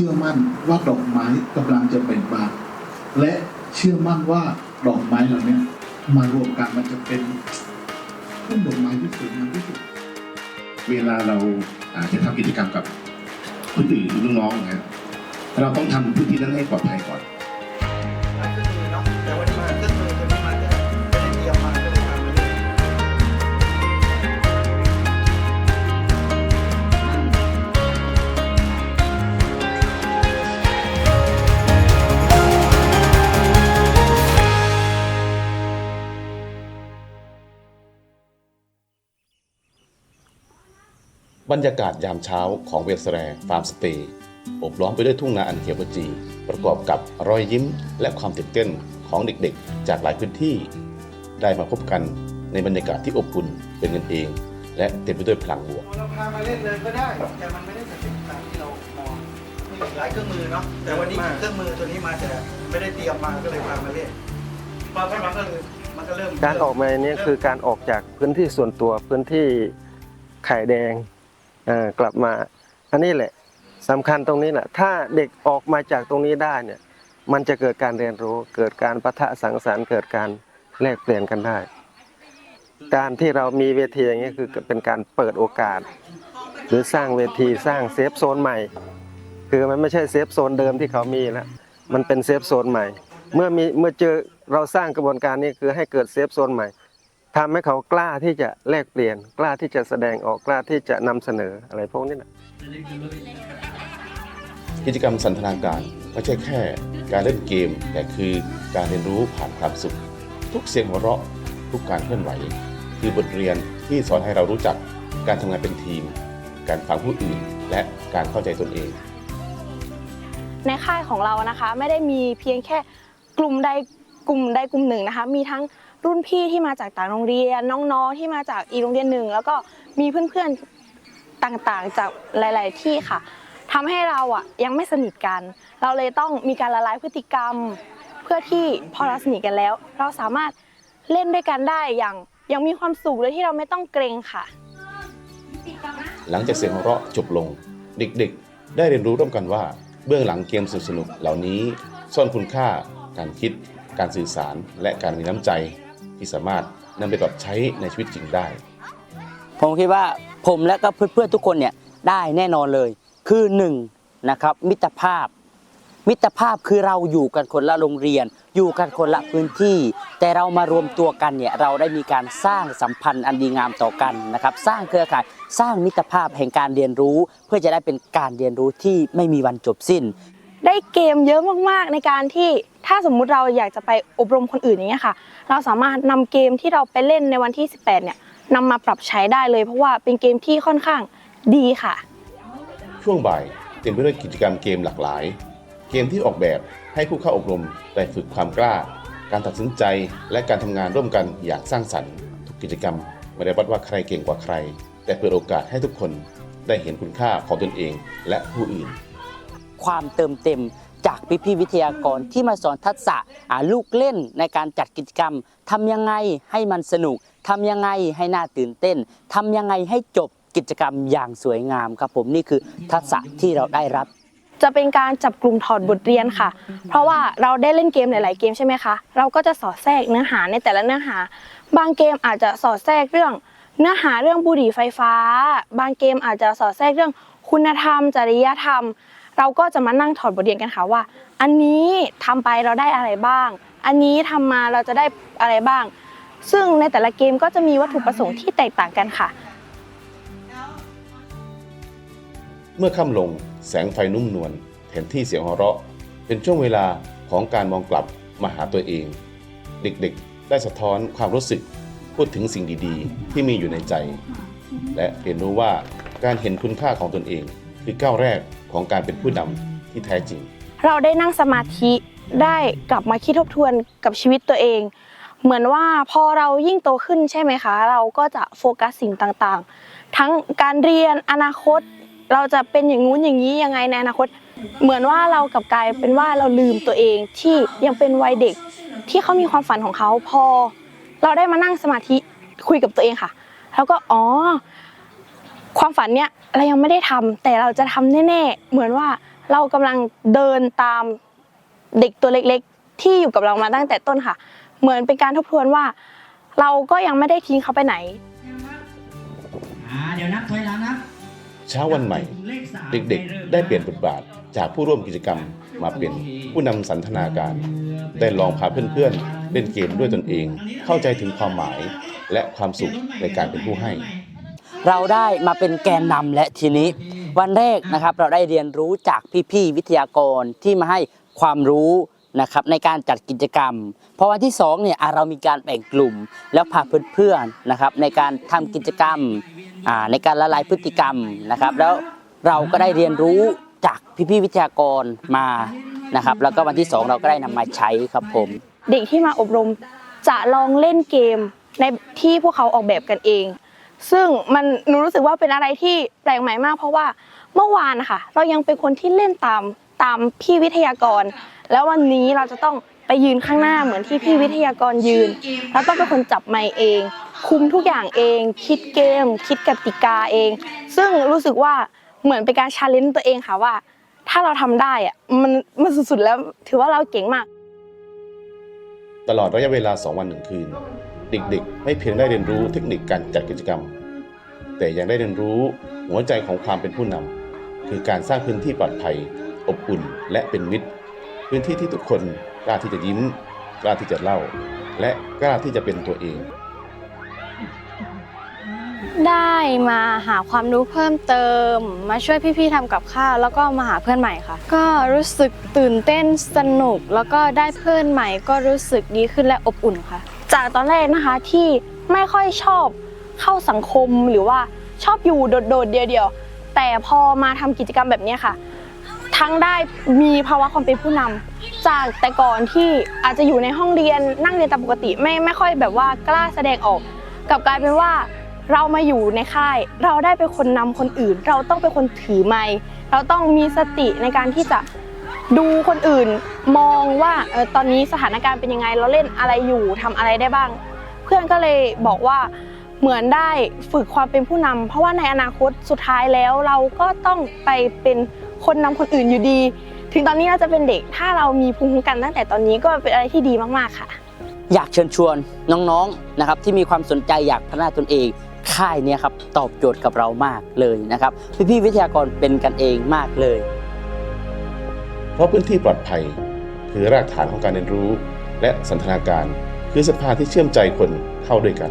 ชื่อมั่นว่าดอกไม้กำลังจะเบ่งบานและเชื่อมั่นว่าดอกไม้เหล่านี้มารวมกันมันจะเป็นต้นดอกไม้ที่สวยงามที่สุดเวลาเราอาจจะทำกิจกรรมกับคนอื่นหรือน้องๆนะเราต้องทำพื้นที่นั้นให้ปลอดภัยก่อน บรรยากาศยามเช้าของเวสแรฟาร์มสเตย์อบล้อมไปด้วยทุ่งนาอันเขียวขจี ประกอบกับรอยยิ้มและความตื่นเต้นของเด็กๆ จากหลายพื้นที่ ได้มาพบกันในบรรยากาศที่อบอุ่นเป็นกันเอง และเต็มไปด้วยพลังบวกเราพามาเล่นเลยก็ได้ แต่มันไม่ได้จะเป็นตามที่เรามองมีหลายเครื่องมือเนาะแต่วันนี้เครื่องมือตัวนี้มาแต่ไม่ได้เตรียมมาก็เลยพามาเล่นพอมันก็เลยมันก็เริ่มการออกมาเนี่ยคือการออกจากพื้นที่ส่วนตัวพื้นที่ไข่แดงเอ่อ กลับมา อันนี้แหละสำคัญตรงนี้แหละถ้าเด็กออกมาจากตรงนี้ได้เนี่ย มันจะเกิดการเรียนรู้ เกิดการปะทะสังสรรค์เกิดการแลกเปลี่ยนกันได้ การที่เรามีเวทีอย่างนี้คือเป็นการเปิดโอกาส หรือสร้างเวทีสร้างเซฟโซนใหม่ คือมันไม่ใช่เซฟโซนเดิมที่เขามีแล้วมันเป็นเซฟโซนใหม่ เมื่อมีเมื่อเจอเราสร้างกระบวนการนี้คือให้เกิดเซฟโซนใหม่ ทำให้เขากล้าที่จะแลกเปลี่ยน กล้าที่จะแสดงออกกล้าที่จะนำเสนออะไรพวกนี้นะกิจกรรมสันทนาการไม่ใช่แค่ การเล่นเกม แต่คือการเรียนรู้ผ่านความสุข ทุกเสียงหัวเราะ ทุกการเคลื่อนไหว คือบทเรียนที่สอนให้เรารู้จักการทำงานเป็นทีม การฟังผู้อื่น และการเข้าใจตนเอง ในค่ายของเรานะคะไม่ได้มีเพียงแค่กลุ่มใดกลุ่มใดกลุ่มหนึ่งนะคะ มีทั้ง รุ่นพี่ที่มาจากต่างโรงเรียน น้องๆที่มาจากอีกโรงเรียนหนึ่งแล้วก็มีเพื่อนๆต่างๆจากหลาย ๆ ที่ค่ะทำให้เราอะยังไม่สนิทกัน เราเลยต้องมีการละลายพฤติกรรม เพื่อที่พอเราสนิทกันแล้ว เราสามารถเล่นด้วยกันได้อย่างยังมีความสุขโดยที่เราไม่ต้องเกรงค่ะ หลังจากเสียงหัวเราะจบลง เด็กๆ ได้เรียนรู้ร่วมกันว่า เบื้องหลังเกมสนุกๆเหล่านี้ซ่อนคุณค่าการคิดการสื่อสารและการมีน้ำใจ ที่สามารถนำไปปรับใช้ในชีวิตจริงได้ ผมคิดว่าผมและก็เพื่อนๆทุกคนเนี่ยได้แน่นอนเลย คือหนึ่งนะครับมิตรภาพ มิตรภาพคือเราอยู่กันคนละโรงเรียน อยู่กันคนละพื้นที่ แต่เรามารวมตัวกันเนี่ยเราได้มีการสร้างสัมพันธ์อันดีงามต่อกันนะครับ สร้างเครือข่ายสร้างมิตรภาพแห่งการเรียนรู้ เพื่อจะได้เป็นการเรียนรู้ที่ไม่มีวันจบสิ้น ได้เกมเยอะมากๆในการที่ถ้าสมมุติเราอยากจะไปอบรมคนอื่นอย่างเงี้ยค่ะ เราสามารถนำเกมที่เราไปเล่นในวันที่ 18 เนี่ยนำมาปรับใช้ได้เลยเพราะว่าเป็นเกมที่ค่อนข้างดีค่ะ ช่วงบ่ายเต็มไปด้วยกิจกรรมเกมหลากหลาย เกมที่ออกแบบให้ผู้เข้าอบรมได้ฝึกความกล้า การตัดสินใจและการทำงานร่วมกันอย่างสร้างสรรค์ ทุกกิจกรรมไม่ได้วัดว่าใครเก่งกว่าใคร แต่เปิดโอกาสให้ทุกคนได้เห็นคุณค่าของตนเองและผู้อื่น ความเติมเต็มจากพี่ๆวิทยากรที่มาสอนทักษะลูกเล่นในการจัดกิจกรรมทำยังไงให้มันสนุกทำยังไงให้น่าตื่นเต้นทำยังไงให้จบกิจกรรมอย่างสวยงามครับผมนี่คือทักษะที่เราได้รับ จะเป็นการจับกลุ่มถอดบทเรียนค่ะ เพราะว่าเราได้เล่นเกมหลาย ๆ เกมใช่ไหมคะเราก็จะสอดแทรกเนื้อหาในแต่ละเนื้อหา บางเกมอาจจะสอดแทรกเรื่อง เนื้อหาเรื่องบุหรี่ไฟฟ้า บางเกมอาจจะสอดแทรกเรื่องคุณธรรม จริยธรรม เราก็จะมานั่งถอดบทเรียนกันค่ะว่า อันนี้ทำไปเราได้อะไรบ้าง อันนี้ทำมาเราจะได้อะไรบ้าง ซึ่งในแต่ละเกมก็จะมีวัตถุประสงค์ที่แตกต่างกันค่ะ เมื่อค่ำลงแสงไฟนุ่มนวลแทนที่เสียงหัวเราะ เป็นช่วงเวลาของการมองกลับมาหาตัวเอง เด็กๆ ได้สะท้อนความรู้สึกพูดถึงสิ่งดีๆ ที่มีอยู่ในใจ และเรียนรู้ว่าการเห็นคุณค่าของตนเองคือก้าวแรก ของการเป็นผู้นำที่แท้จริง เราได้นั่งสมาธิได้กลับมาคิดทบทวนกับชีวิตตัวเอง เหมือนว่าพอเรายิ่งโตขึ้นใช่ไหมคะ เราก็จะโฟกัสสิ่งต่างๆ ทั้งการเรียนอนาคต เราจะเป็นอย่างงู้นอย่างนี้ยังไงในอนาคต เหมือนว่าเรากลับกลายเป็นว่าเราลืมตัวเองที่ยังเป็นวัยเด็กที่เขามีความฝันของเขาพอ เราได้มานั่งสมาธิคุยกับตัวเองค่ะ แล้วก็อ๋อ ความฝันเนี้ยเรายังไม่ได้ทำแต่เราจะทำแน่ๆ เหมือนว่าเรากำลังเดินตามเด็กตัวเล็กๆ ที่อยู่กับเรามาตั้งแต่ต้นค่ะ เหมือนเป็นการทบทวนว่า เราก็ยังไม่ได้ทิ้งเขาไปไหนอ่าเดี๋ยวนับถอยหลังนะเช้าวันใหม่ เด็กๆ ได้เปลี่ยนบทบาทจากผู้ร่วมกิจกรรมมาเป็นผู้นำสันทนาการ ได้ลองพาเพื่อนๆ เล่นเกมด้วยตนเอง เข้าใจถึงความหมายและความสุขในการเป็นผู้ให้ เราได้มาเป็นแกนนำและทีนี้ วันแรกนะครับเราได้เรียนรู้จากพี่ๆวิทยากรที่มาให้ความรู้นะครับในการจัดกิจกรรมพราะวันที่สองเนี่ยเรามีการแบ่งกลุ่ม แล้วพาเพื่อนๆนะครับในการทำกิจกรรมในการละลายพฤติกรรมนะครับ แล้วเราก็ได้เรียนรู้จากพี่ๆวิทยากรมานะครับ แล้วก็วันที่สองเราก็ได้นำมาใช้ครับผม เด็กที่มาอบรมจะลองเล่นเกมในที่พวกเขาออกแบบกันเอง ซึ่งมันหนูรู้สึกว่าเป็นอะไรที่แปลกใหม่มาก เพราะว่าเมื่อวานนะคะเรายังเป็นคนที่เล่นตามตามพี่วิทยากร แล้ววันนี้เราจะต้องไปยืนข้างหน้าเหมือนที่พี่วิทยากรยืนเราต้องเป็นคนจับไมค์เอง คุมทุกอย่างเอง คิดเกม คิดกติกาเอง ซึ่งรู้สึกว่าเหมือนเป็นการชาเลนจ์ตัวเองค่ะว่า ถ้าเราทำได้อะมันมันสุดๆแล้วถือว่าเราเก่งมาก ตลอดระยะเวลา 2 วันหนึ่งคืน เด็กๆ ไม่เพียงได้เรียนรู้เทคนิคการจัดกิจกรรม แต่ยังได้เรียนรู้หัวใจของความเป็นผู้นำคือการสร้างพื้นที่ปลอดภัย อบอุ่น และเป็นมิตร พื้นที่ที่ทุกคนกล้าที่จะยิ้ม กล้าที่จะเล่า และกล้าที่จะเป็นตัวเอง ได้มาหาความรู้เพิ่มเติม มาช่วยพี่ๆทำกับข้าวแล้วก็มาหาเพื่อนใหม่ค่ะ ก็รู้สึกตื่นเต้นสนุกแล้วก็ได้เพื่อนใหม่ ก็รู้สึกดีขึ้นและอบอุ่นค่ะ จากตอนแรกนะคะที่ไม่ค่อยชอบเข้าสังคมหรือว่าชอบอยู่โดดๆเดียวๆแต่พอมาทำกิจกรรมแบบนี้ค่ะ ทั้งได้มีภาวะความเป็นผู้นำจากแต่ก่อนที่อาจจะอยู่ในห้องเรียนนั่งเรียนตามปกติไม่ไม่ค่อยแบบว่ากล้าแสดงออกกลับกลายเป็นว่าเรามาอยู่ในค่าย เราได้เป็นคนนำคนอื่น เราต้องเป็นคนถือไมค์เราต้องมีสติในการที่จะ ดูคนอื่นมองว่าออตอนนี้สถานการณ์เป็นยังไงเราเล่นอะไรอยู่ทำอะไรได้บ้าง เพื่อนก็เลยบอกว่าเหมือนได้ฝึกความเป็นผู้นำเพราะว่าในอนาคตสุดท้ายแล้วเราก็ต้องไปเป็นคนนำคนอื่นอยู่ดี ถึงตอนนี้เราจะเป็นเด็กถ้าเรามีภูมิคุ้มกันตั้งแต่ตอนนี้ก็เป็นอะไรที่ดีมากๆค่ะ อยากเชิญชวนน้องๆนะครับที่มีความสนใจอยากพัฒนาตนเองค่ายนี่ยครับตอบโจทย์กับเรามากเลยนะครับพี่ๆวิทยากรเป็นกันเองมากเลย เพราะพื้นที่ปลอดภัย คือรากฐานของการเรียนรู้ และสันทนาการ คือสภาที่เชื่อมใจคนเข้าด้วยกัน